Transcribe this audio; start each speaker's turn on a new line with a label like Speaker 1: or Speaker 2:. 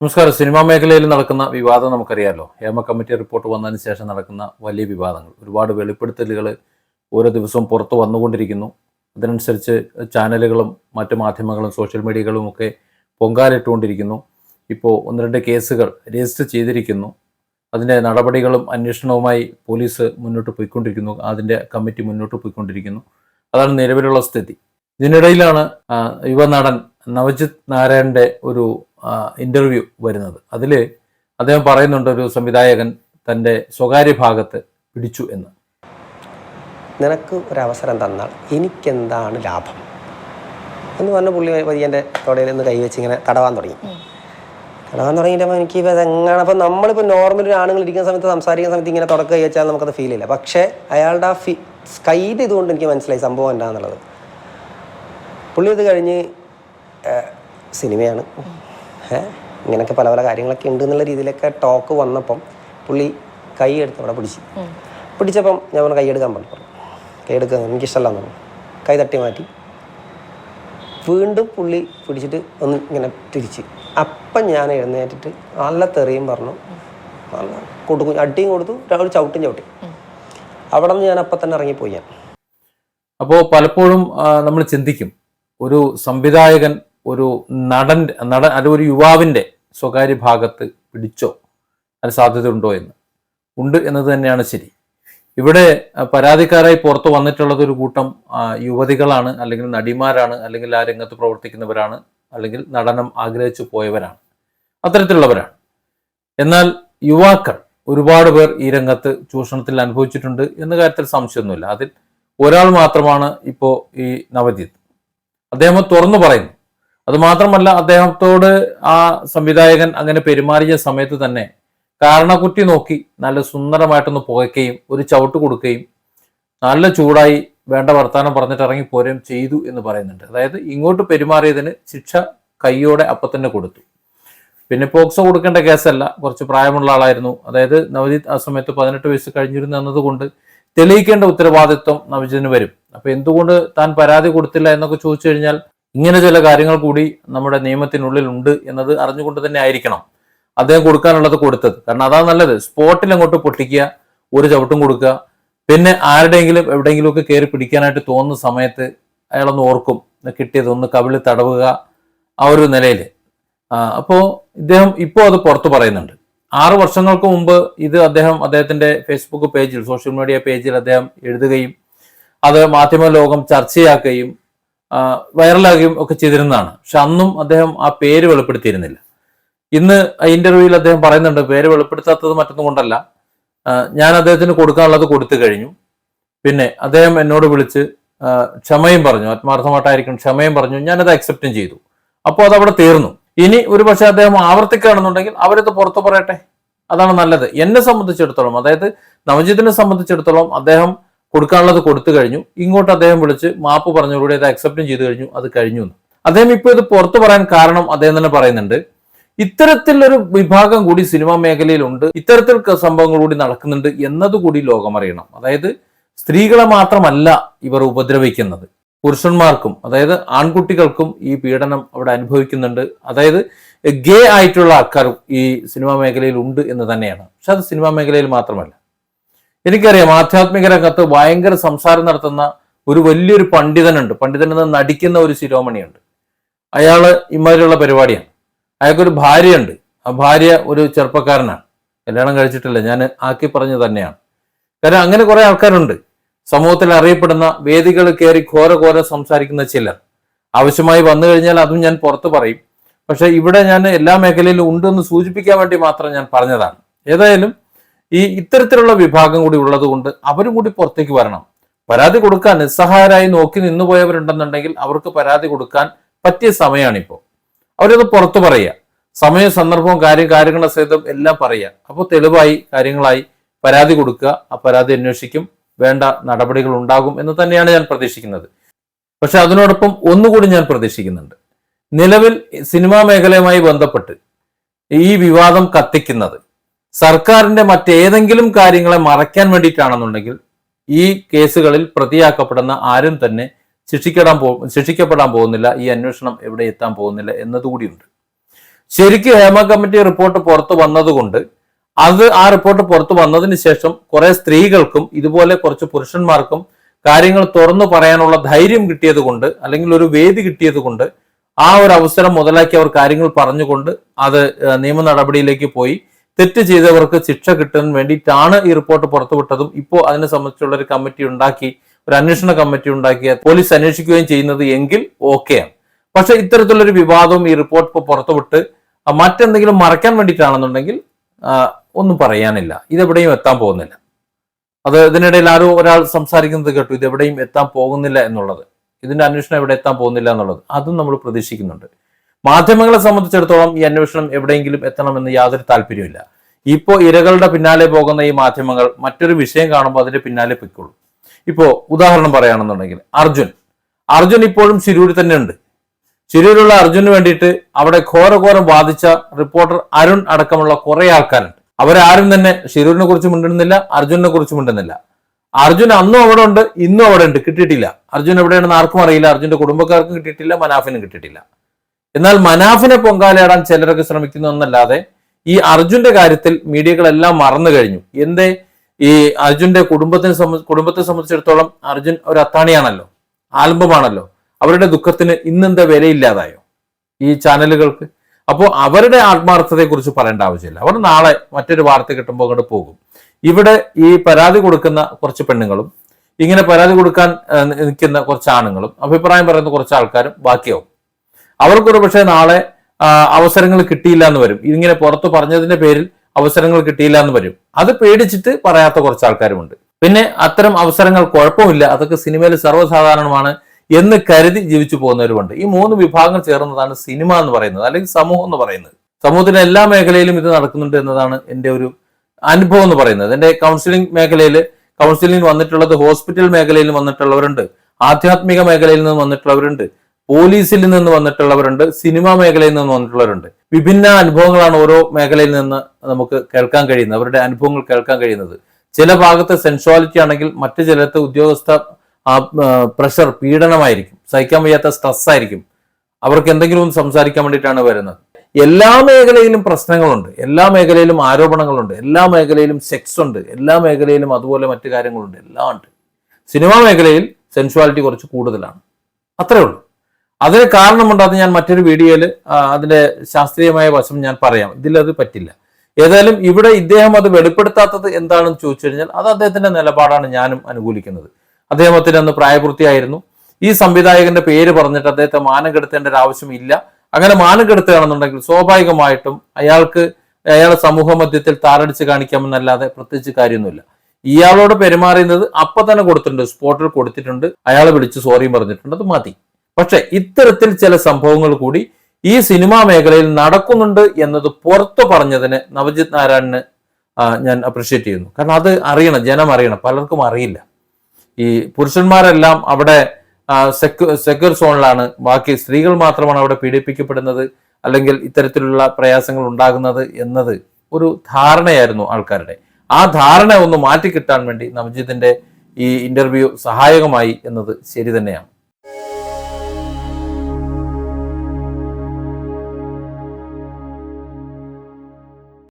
Speaker 1: നമസ്കാരം. സിനിമാ മേഖലയിൽ നടക്കുന്ന വിവാദം നമുക്കറിയാമല്ലോ ഹേമ കമ്മിറ്റി റിപ്പോർട്ട് വന്നതിന് ശേഷം നടക്കുന്ന വലിയ വിവാദങ്ങൾ. ഒരുപാട് വെളിപ്പെടുത്തലുകൾ ഓരോ ദിവസവും പുറത്തു വന്നുകൊണ്ടിരിക്കുന്നു. അതിനനുസരിച്ച് ചാനലുകളും മറ്റു മാധ്യമങ്ങളും സോഷ്യൽ മീഡിയകളും ഒക്കെ പൊങ്കാലിട്ടുകൊണ്ടിരിക്കുന്നു. ഇപ്പോൾ ഒന്ന് രണ്ട് കേസുകൾ രജിസ്റ്റർ ചെയ്തിരിക്കുന്നു. അതിന്റെ നടപടികളും അന്വേഷണവുമായി പോലീസ് മുന്നോട്ട് പോയിക്കൊണ്ടിരിക്കുന്നു. അതിന്റെ കമ്മിറ്റി മുന്നോട്ട് പോയിക്കൊണ്ടിരിക്കുന്നു. അതാണ് നിലവിലുള്ള സ്ഥിതി. ഇതിനിടയിലാണ് യുവനടൻ നവജിത് നാരായണന്റെ ഒരു ഇന്റർവ്യൂ വരുന്നത്. അതിൽ അദ്ദേഹം പറയുന്നുണ്ട് ഒരു സംവിധായകൻ തന്റെ സ്വകാര്യ ഭാഗത്ത് പിടിച്ചു എന്ന്.
Speaker 2: നിനക്ക് ഒരവസരം തന്നാൽ എനിക്കെന്താണ് ലാഭം? എന്ന് പറഞ്ഞ പുള്ളി പയ്യന്റെ തൊടയിൽ നിന്ന് കൈവച്ച് ഇങ്ങനെ തടവാൻ തുടങ്ങി. തടവാൻ തുടങ്ങിയിട്ടപ്പോൾ എനിക്ക് ഇപ്പം അതെങ്ങനെ അപ്പം നമ്മളിപ്പോൾ നോർമൽ ആണുങ്ങൾ ഇരിക്കുന്ന സമയത്ത് സംസാരിക്കുന്ന സമയത്ത് ഇങ്ങനെ തുടക്കം കൈ വെച്ചാൽ നമുക്കത് ഫീൽ ഇല്ല പക്ഷേ അയാളുടെ ആ ഫി സ്കൈഡ് ഇതുകൊണ്ട് എനിക്ക് മനസ്സിലായി സംഭവം എന്താണെന്നുള്ളത് പുള്ളി ഇത് കഴിഞ്ഞ് സിനിമയാണ്. ഏഹ്, ഇങ്ങനെയൊക്കെ പല പല കാര്യങ്ങളൊക്കെ ഉണ്ട് എന്നുള്ള രീതിയിലൊക്കെ ടോക്ക് വന്നപ്പം പുള്ളി കൈ എടുത്ത് അവിടെ പിടിച്ചു. പിടിച്ചപ്പം ഞാൻ പറഞ്ഞു കൈ എടുക്കാൻ പറഞ്ഞു. കൈ എടുക്കാൻ എനിക്കിഷ്ടമല്ല പറഞ്ഞു. കൈ തട്ടി മാറ്റി. വീണ്ടും പുള്ളി പിടിച്ചിട്ട് ഒന്ന് ഇങ്ങനെ തിരിച്ച്. അപ്പം ഞാൻ എഴുന്നേറ്റിട്ട് നല്ല തെറിയും പറഞ്ഞു. നല്ല കൊടുക്കും അടിയും കൊടുത്തു ഒരു ചവിട്ടും ചവിട്ടി. അവിടെ നിന്ന് ഞാൻ അപ്പം തന്നെ ഇറങ്ങിപ്പോയി ഞാൻ.
Speaker 1: അപ്പോൾ പലപ്പോഴും നമ്മൾ ചിന്തിക്കും. ഒരു സംവിധായകൻ ഒരു നടൻ നടൻ അല്ല ഒരു യുവാവിന്റെ സ്വകാര്യ ഭാഗത്ത് പിടിച്ചോ? അതിന് സാധ്യതയുണ്ടോ എന്ന്. ഉണ്ട് എന്നത് തന്നെയാണ് ശരി. ഇവിടെ പരാതിക്കാരായി പുറത്തു വന്നിട്ടുള്ളത് ഒരു കൂട്ടം യുവതികളാണ് അല്ലെങ്കിൽ നടിമാരാണ് അല്ലെങ്കിൽ ആ രംഗത്ത് പ്രവർത്തിക്കുന്നവരാണ് അല്ലെങ്കിൽ നടനം ആഗ്രഹിച്ചു പോയവരാണ്. അത്തരത്തിലുള്ളവരാണ്. എന്നാൽ യുവാക്കൾ ഒരുപാട് പേർ ഈ രംഗത്ത് ചൂഷണത്തിൽ അനുഭവിച്ചിട്ടുണ്ട് എന്ന കാര്യത്തിൽ സംശയമൊന്നുമില്ല. അതിൽ ഒരാൾ മാത്രമാണ് ഇപ്പോൾ ഈ നവജിത്ത്. അദ്ദേഹം തുറന്നു പറയുന്നു അത് മാത്രമല്ല അദ്ദേഹത്തോട് ആ സംവിധായകൻ അങ്ങനെ പെരുമാറിയ സമയത്ത് തന്നെ കാരണക്കുറ്റി നോക്കി നല്ല സുന്ദരമായിട്ടൊന്ന് പുകയ്ക്കുകയും ഒരു ചവിട്ട് കൊടുക്കുകയും നല്ല ചൂടായി വേണ്ട വർത്താനം പറഞ്ഞിട്ട് ഇറങ്ങി പോരുകയും ചെയ്തു എന്ന് പറയുന്നുണ്ട്. അതായത് ഇങ്ങോട്ട് പെരുമാറിയതിന് ശിക്ഷ കൈയോടെ അപ്പം തന്നെ കൊടുത്തു. പിന്നെ പോക്സോ കൊടുക്കേണ്ട കേസല്ല കുറച്ച് പ്രായമുള്ള ആളായിരുന്നു. അതായത് നവജിത്ത് ആ സമയത്ത് പതിനെട്ട് വയസ്സ് കഴിഞ്ഞിരുന്നു എന്നതുകൊണ്ട് തെളിയിക്കേണ്ട ഉത്തരവാദിത്വം നവജിത്തിന് വരും. അപ്പൊ എന്തുകൊണ്ട് താൻ പരാതി കൊടുത്തില്ല എന്നൊക്കെ ചോദിച്ചു കഴിഞ്ഞാൽ ഇങ്ങനെ ചില കാര്യങ്ങൾ കൂടി നമ്മുടെ നിയമത്തിനുള്ളിൽ ഉണ്ട് എന്നത് അറിഞ്ഞുകൊണ്ട് തന്നെ ആയിരിക്കണം അദ്ദേഹം കൊടുക്കാനുള്ളത് കൊടുത്തത്. കാരണം അതാ നല്ലത്. സ്പോട്ടിൽ അങ്ങോട്ട് പൊട്ടിക്കുക ഒരു ചവിട്ടും കൊടുക്കുക. പിന്നെ ആരുടെയെങ്കിലും എവിടെയെങ്കിലും ഒക്കെ കയറി പിടിക്കാനായിട്ട് തോന്നുന്ന സമയത്ത് അയാളൊന്ന് ഓർക്കും കിട്ടിയത് ഒന്ന് കവിളിൽ തടവുക ആ ഒരു നിലയിൽ അപ്പോൾ ഇദ്ദേഹം ഇപ്പോൾ അത് പുറത്തു പറയുന്നുണ്ട്. ആറ് വർഷങ്ങൾക്ക് മുമ്പ് ഇത് അദ്ദേഹം അദ്ദേഹത്തിന്റെ ഫേസ്ബുക്ക് പേജിൽ സോഷ്യൽ മീഡിയ പേജിൽ അദ്ദേഹം എഴുതുകയും അത് മാധ്യമ ലോകം ചർച്ചയാക്കുകയും വൈറലാകുകയും ഒക്കെ ചെയ്തിരുന്നതാണ്. പക്ഷെ അന്നും അദ്ദേഹം ആ പേര് വെളിപ്പെടുത്തിയിരുന്നില്ല. ഇന്ന് ഇന്റർവ്യൂവിൽ അദ്ദേഹം പറയുന്നുണ്ട് പേര് വെളിപ്പെടുത്താത്തത് മറ്റൊന്നും കൊണ്ടല്ല. ഞാൻ അദ്ദേഹത്തിന് കൊടുക്കാനുള്ളത് കൊടുത്തു കഴിഞ്ഞു. പിന്നെ അദ്ദേഹം എന്നോട് വിളിച്ച് ക്ഷമയും പറഞ്ഞു. ആത്മാർത്ഥമായിട്ടായിരിക്കും ക്ഷമയും പറഞ്ഞു. ഞാനത് അക്സെപ്റ്റും ചെയ്തു. അപ്പോൾ അത് അവിടെ തീർന്നു. ഇനി ഒരു പക്ഷേ അദ്ദേഹം ആവർത്തിക്കുകയാണെന്നുണ്ടെങ്കിൽ അവരത് പുറത്തു പറയട്ടെ. അതാണ് നല്ലത്. എന്നെ സംബന്ധിച്ചിടത്തോളം അതായത് നവജിത്തിനെ സംബന്ധിച്ചിടത്തോളം അദ്ദേഹം കൊടുക്കാനുള്ളത് കൊടുത്തു കഴിഞ്ഞു. ഇങ്ങോട്ട് അദ്ദേഹം വിളിച്ച് മാപ്പ് പറഞ്ഞതോടുകൂടി അത് അക്സെപ്റ്റും ചെയ്തു കഴിഞ്ഞു അത് കഴിഞ്ഞു എന്ന്. അദ്ദേഹം ഇപ്പോൾ ഇത് പുറത്തു പറയാൻ കാരണം അദ്ദേഹം തന്നെ പറയുന്നുണ്ട്. ഇത്തരത്തിലൊരു വിഭാഗം കൂടി സിനിമാ മേഖലയിലുണ്ട്. ഇത്തരത്തിൽ സംഭവങ്ങൾ കൂടി നടക്കുന്നുണ്ട് എന്നതുകൂടി ലോകമറിയണം. അതായത് സ്ത്രീകളെ മാത്രമല്ല ഇവർ ഉപദ്രവിക്കുന്നത്. പുരുഷന്മാർക്കും അതായത് ആൺകുട്ടികൾക്കും ഈ പീഡനം അവിടെ അനുഭവിക്കുന്നുണ്ട്. അതായത് ഗേ ആയിട്ടുള്ള ആൾക്കാരും ഈ സിനിമാ മേഖലയിൽ ഉണ്ട് എന്ന് തന്നെയാണ്. പക്ഷെ അത് സിനിമാ മേഖലയിൽ മാത്രമല്ല. എനിക്കറിയാം ആധ്യാത്മിക രംഗത്ത് ഭയങ്കര സംസാരം നടത്തുന്ന ഒരു വലിയൊരു പണ്ഡിതനുണ്ട്. പണ്ഡിതനിൽ നിന്ന് നടിക്കുന്ന ഒരു ശിരോമണിയുണ്ട്. അയാൾ ഇമാതിരിയുള്ള പരിപാടിയാണ്. അയാൾക്കൊരു ഭാര്യയുണ്ട്. ആ ഭാര്യ ഒരു ചെറുപ്പക്കാരനാണ്. കല്യാണം കഴിച്ചിട്ടില്ല. ഞാൻ ആക്കി പറഞ്ഞു തന്നെയാണ്. കാരണം അങ്ങനെ കുറെ ആൾക്കാരുണ്ട്. സമൂഹത്തിൽ അറിയപ്പെടുന്ന വേദികൾ കയറി ഘോര ഘോര സംസാരിക്കുന്ന ചിലർ. ആവശ്യമായി വന്നു കഴിഞ്ഞാൽ അതും ഞാൻ പുറത്ത് പറയും. പക്ഷെ ഇവിടെ ഞാൻ എല്ലാ മേഖലയിലും ഉണ്ടെന്ന് സൂചിപ്പിക്കാൻ വേണ്ടി മാത്രം ഞാൻ പറഞ്ഞതാണ്. ഏതായാലും ഈ ഇത്തരത്തിലുള്ള വിഭാഗം കൂടി ഉള്ളതുകൊണ്ട് അവരും കൂടി പുറത്തേക്ക് വരണം. പരാതി കൊടുക്കാൻ നിസ്സഹായരായി നോക്കി നിന്നുപോയവരുണ്ടെന്നുണ്ടെങ്കിൽ അവർക്ക് പരാതി കൊടുക്കാൻ പറ്റിയ സമയമാണിപ്പോൾ അവരത് പുറത്തു പറയുക. സമയ സന്ദർഭവും കാര്യം കാര്യങ്ങളുടെ സഹിതം എല്ലാം പറയുക. അപ്പോൾ തെളിവായി കാര്യങ്ങളായി പരാതി കൊടുക്കുക. ആ പരാതി അന്വേഷിക്കും. വേണ്ട നടപടികൾ ഉണ്ടാകും എന്ന് തന്നെയാണ് ഞാൻ പ്രതീക്ഷിക്കുന്നത്. പക്ഷെ അതിനോടൊപ്പം ഒന്നുകൂടി ഞാൻ പ്രതീക്ഷിക്കുന്നുണ്ട്. നിലവിൽ സിനിമാ മേഖലയുമായി ബന്ധപ്പെട്ട് ഈ വിവാദം കത്തിക്കുന്നത് സർക്കാരിന്റെ മറ്റേതെങ്കിലും കാര്യങ്ങളെ മറയ്ക്കാൻ വേണ്ടിയിട്ടാണെന്നുണ്ടെങ്കിൽ ഈ കേസുകളിൽ പ്രതിയാക്കപ്പെടുന്ന ആരും തന്നെ ശിക്ഷിക്കപ്പെടാൻ പോ ശിക്ഷിക്കപ്പെടാൻ പോകുന്നില്ല. ഈ അന്വേഷണം എവിടെ എത്താൻ പോകുന്നില്ല എന്നതുകൂടിയുണ്ട്. ശരിക്കും ഹേമ കമ്മിറ്റി റിപ്പോർട്ട് പുറത്തു വന്നതുകൊണ്ട് അത് ആ റിപ്പോർട്ട് പുറത്തു വന്നതിന് ശേഷം കുറെ സ്ത്രീകൾക്കും ഇതുപോലെ കുറച്ച് പുരുഷന്മാർക്കും കാര്യങ്ങൾ തുറന്നു പറയാനുള്ള ധൈര്യം കിട്ടിയത് കൊണ്ട് അല്ലെങ്കിൽ ഒരു വേദി കിട്ടിയത് കൊണ്ട് ആ ഒരു അവസരം മുതലാക്കി അവർ കാര്യങ്ങൾ പറഞ്ഞുകൊണ്ട് അത് നിയമ നടപടിയിലേക്ക് പോയി. തെറ്റ് ചെയ്തവർക്ക് ശിക്ഷ കിട്ടാൻ വേണ്ടിയിട്ടാണ് ഈ റിപ്പോർട്ട് പുറത്തുവിട്ടതും. ഇപ്പോൾ അതിനെ സംബന്ധിച്ചുള്ള ഒരു കമ്മിറ്റി ഉണ്ടാക്കി ഒരു അന്വേഷണ കമ്മിറ്റി ഉണ്ടാക്കി പോലീസ് അന്വേഷിക്കുകയും ചെയ്യുന്നത് എങ്കിൽ ഓക്കെയാണ് പക്ഷെ ഇത്തരത്തിലുള്ളൊരു വിവാദവും ഈ റിപ്പോർട്ട് ഇപ്പോൾ പുറത്തുവിട്ട് മറ്റെന്തെങ്കിലും മറയ്ക്കാൻ വേണ്ടിയിട്ടാണെന്നുണ്ടെങ്കിൽ ഒന്നും പറയാനില്ല. ഇതെവിടെയും എത്താൻ പോകുന്നില്ല. അത് ഇതിനിടയിൽ ആരോ ഒരാൾ സംസാരിക്കുന്നത് കേട്ടു ഇതെവിടെയും എത്താൻ പോകുന്നില്ല എന്നുള്ളത്. ഇതിന്റെ അന്വേഷണം എവിടെ എത്താൻ പോകുന്നില്ല എന്നുള്ളത്. അതും നമ്മൾ പ്രതീക്ഷിക്കുന്നുണ്ട്. മാധ്യമങ്ങളെ സംബന്ധിച്ചിടത്തോളം ഈ അന്വേഷണം എവിടെയെങ്കിലും എത്തണമെന്ന് യാതൊരു താല്പര്യമില്ല ഇപ്പോൾ ഇരകളുടെ പിന്നാലെ പോകുന്ന ഈ മാധ്യമങ്ങൾ മറ്റൊരു വിഷയം കാണുമ്പോൾ അതിന്റെ പിന്നാലെ പൊയ്ക്കോളും. ഇപ്പോ ഉദാഹരണം പറയുകയാണെന്നുണ്ടെങ്കിൽ അർജുൻ. അർജുൻ ഇപ്പോഴും ശിരൂരിൽ തന്നെ ഉണ്ട് ശിരൂരിലുള്ള അർജുന് വേണ്ടിയിട്ട് അവിടെ ഘോരഘോരം വാദിച്ച റിപ്പോർട്ടർ അരുൺ അടക്കമുള്ള കുറെ ആൾക്കാരുണ്ട്. അവരാരും തന്നെ ശിരൂരിനെ കുറിച്ച് മിണ്ടുന്നില്ല അർജുനെ കുറിച്ച് മിണ്ടുന്നില്ല. അർജുൻ അന്നും അവിടെ ഉണ്ട് ഇന്നും അവിടെ ഉണ്ട് കിട്ടിയിട്ടില്ല. അർജുൻ എവിടെയാണെന്ന് ആർക്കും അറിയില്ല അർജുന്റെ കുടുംബക്കാർക്കും കിട്ടിയിട്ടില്ല മനാഫിനും കിട്ടിയിട്ടില്ല. എന്നാൽ മനാഫിനെ പൊങ്കാലയാടാൻ ചിലരൊക്കെ ശ്രമിക്കുന്നു എന്നല്ലാതെ ഈ അർജുന്റെ കാര്യത്തിൽ മീഡിയകളെല്ലാം മറന്നു കഴിഞ്ഞു. എന്തേ? ഈ അർജുന്റെ കുടുംബത്തിന് സംബന്ധി കുടുംബത്തെ സംബന്ധിച്ചിടത്തോളം അർജുൻ ഒരു അത്താണിയാണല്ലോ. ആലംബമാണല്ലോ. അവരുടെ ദുഃഖത്തിന് ഇന്നെന്താ വിലയില്ലാതായോ ഈ ചാനലുകൾക്ക്? അപ്പോൾ അവരുടെ ആത്മാർത്ഥതയെ കുറിച്ച് പറയേണ്ട ആവശ്യമില്ല. അവർ നാളെ മറ്റൊരു വാർത്ത കിട്ടുമ്പോൾ അങ്ങോട്ട് പോകും. ഇവിടെ ഈ പരാതി കൊടുക്കുന്ന കുറച്ച് പെണ്ണുങ്ങളും ഇങ്ങനെ പരാതി കൊടുക്കാൻ നിൽക്കുന്ന കുറച്ച് ആണുങ്ങളും അഭിപ്രായം പറയുന്ന കുറച്ച് ആൾക്കാരും ബാക്കിയാവും. അവർക്കൊരു പക്ഷേ നാളെ അവസരങ്ങൾ കിട്ടിയില്ല എന്ന് വരും. ഇങ്ങനെ പുറത്ത് പറഞ്ഞതിന്റെ പേരിൽ അവസരങ്ങൾ കിട്ടിയില്ല എന്ന് വരും. അത് പേടിച്ചിട്ട് പറയാത്ത കുറച്ച് ആൾക്കാരുമുണ്ട് പിന്നെ അത്തരം അവസരങ്ങൾ കുഴപ്പമില്ല. അതൊക്കെ സിനിമയിൽ സർവസാധാരണമാണ് എന്ന് കരുതി ജീവിച്ചു പോകുന്നവരുമുണ്ട്. ഈ മൂന്ന് വിഭാഗങ്ങൾ ചേർന്നതാണ് സിനിമ എന്ന് പറയുന്നത് അല്ലെങ്കിൽ സമൂഹം എന്ന് പറയുന്നത്. സമൂഹത്തിന്റെ എല്ലാ മേഖലയിലും ഇത് നടക്കുന്നുണ്ട് എന്നതാണ് എന്റെ ഒരു അനുഭവം എന്ന് പറയുന്നത്. എന്റെ കൗൺസിലിംഗ് മേഖലയിൽ കൗൺസിലിംഗ് വന്നിട്ടുള്ളത് ഹോസ്പിറ്റൽ മേഖലയിൽ വന്നിട്ടുള്ളവരുണ്ട്. ആധ്യാത്മിക മേഖലയിൽ നിന്ന് വന്നിട്ടുള്ളവരുണ്ട്. പോലീസിൽ നിന്ന് വന്നിട്ടുള്ളവരുണ്ട് സിനിമാ മേഖലയിൽ നിന്ന് വന്നിട്ടുള്ളവരുണ്ട്. വിഭിന്ന അനുഭവങ്ങളാണ് ഓരോ മേഖലയിൽ നിന്ന് നമുക്ക് കേൾക്കാൻ കഴിയുന്നത് അവരുടെ അനുഭവങ്ങൾ കേൾക്കാൻ കഴിയുന്നത്. ചില ഭാഗത്ത് സെൻഷ്വാലിറ്റി ആണെങ്കിൽ മറ്റു ചിലത്ത് ഉദ്യോഗസ്ഥ പ്രഷർ പീഡനമായിരിക്കും സഹിക്കാൻ വയ്യാത്ത സ്ട്രെസ് ആയിരിക്കും. അവർക്ക് എന്തെങ്കിലും ഒന്ന് സംസാരിക്കാൻ വേണ്ടിയിട്ടാണ് വരുന്നത്. എല്ലാ മേഖലയിലും പ്രശ്നങ്ങളുണ്ട് എല്ലാ മേഖലയിലും ആരോപണങ്ങളുണ്ട് എല്ലാ മേഖലയിലും സെക്സ് ഉണ്ട് എല്ലാ മേഖലയിലും അതുപോലെ മറ്റു കാര്യങ്ങളുണ്ട് എല്ലാം ഉണ്ട്. സിനിമാ മേഖലയിൽ സെൻഷ്വാലിറ്റി കുറച്ച് കൂടുതലാണ്. അത്രേ ഉള്ളൂ. അതിന് കാരണമുണ്ട് അത് ഞാൻ മറ്റൊരു വീഡിയോയിൽ അതിന്റെ ശാസ്ത്രീയമായ വശം ഞാൻ പറയാം. ഇതിലത് പറ്റില്ല. ഏതായാലും ഇവിടെ ഇദ്ദേഹം അത് വെളിപ്പെടുത്താത്തത് എന്താണെന്ന് ചോദിച്ചു കഴിഞ്ഞാൽ അത് അദ്ദേഹത്തിന്റെ നിലപാടാണ് ഞാനും അനുകൂലിക്കുന്നത്. അദ്ദേഹത്തിന് അന്ന് പ്രായപൂർത്തിയായിരുന്നു. ഈ സംവിധായകന്റെ പേര് പറഞ്ഞിട്ട് അദ്ദേഹത്തെ മാനം കെടുത്തേണ്ട ഒരു ആവശ്യമില്ല അങ്ങനെ മാനം കെടുത്തുകയാണെന്നുണ്ടെങ്കിൽ സ്വാഭാവികമായിട്ടും അയാൾക്ക് അയാളെ സമൂഹ മധ്യത്തിൽ താറടിച്ച് കാണിക്കാമെന്നല്ലാതെ പ്രത്യേകിച്ച് കാര്യമൊന്നുമില്ല. ഇയാളോട് പെരുമാറിയുന്നത് അപ്പൊ തന്നെ കൊടുത്തിട്ടുണ്ട് സ്പോട്ടിൽ കൊടുത്തിട്ടുണ്ട്. അയാളെ വിളിച്ച് സോറിയും പറഞ്ഞിട്ടുണ്ട് അത് മതി. പക്ഷെ ഇത്തരത്തിൽ ചില സംഭവങ്ങൾ കൂടി ഈ സിനിമാ മേഖലയിൽ നടക്കുന്നുണ്ട് എന്നത് പുറത്തു പറഞ്ഞതിന് നവജിത് നാരായണന് ഞാൻ അപ്രിഷ്യേറ്റ് ചെയ്യുന്നു. കാരണം അത് അറിയണം ജനം അറിയണം പലർക്കും അറിയില്ല. ഈ പുരുഷന്മാരെല്ലാം അവിടെ സെക്യൂർ സെക്യൂർ സോണിലാണ്. ബാക്കി സ്ത്രീകൾ മാത്രമാണ് അവിടെ പീഡിപ്പിക്കപ്പെടുന്നത് അല്ലെങ്കിൽ ഇത്തരത്തിലുള്ള പ്രയാസങ്ങൾ ഉണ്ടാകുന്നത് എന്നത് ഒരു ധാരണയായിരുന്നു ആൾക്കാരുടെ. ആ ധാരണ ഒന്ന് മാറ്റിക്കിട്ടാൻ വേണ്ടി നവജിത്തിന്റെ ഈ ഇന്റർവ്യൂ സഹായകമായി എന്നത് ശരി തന്നെയാണ്.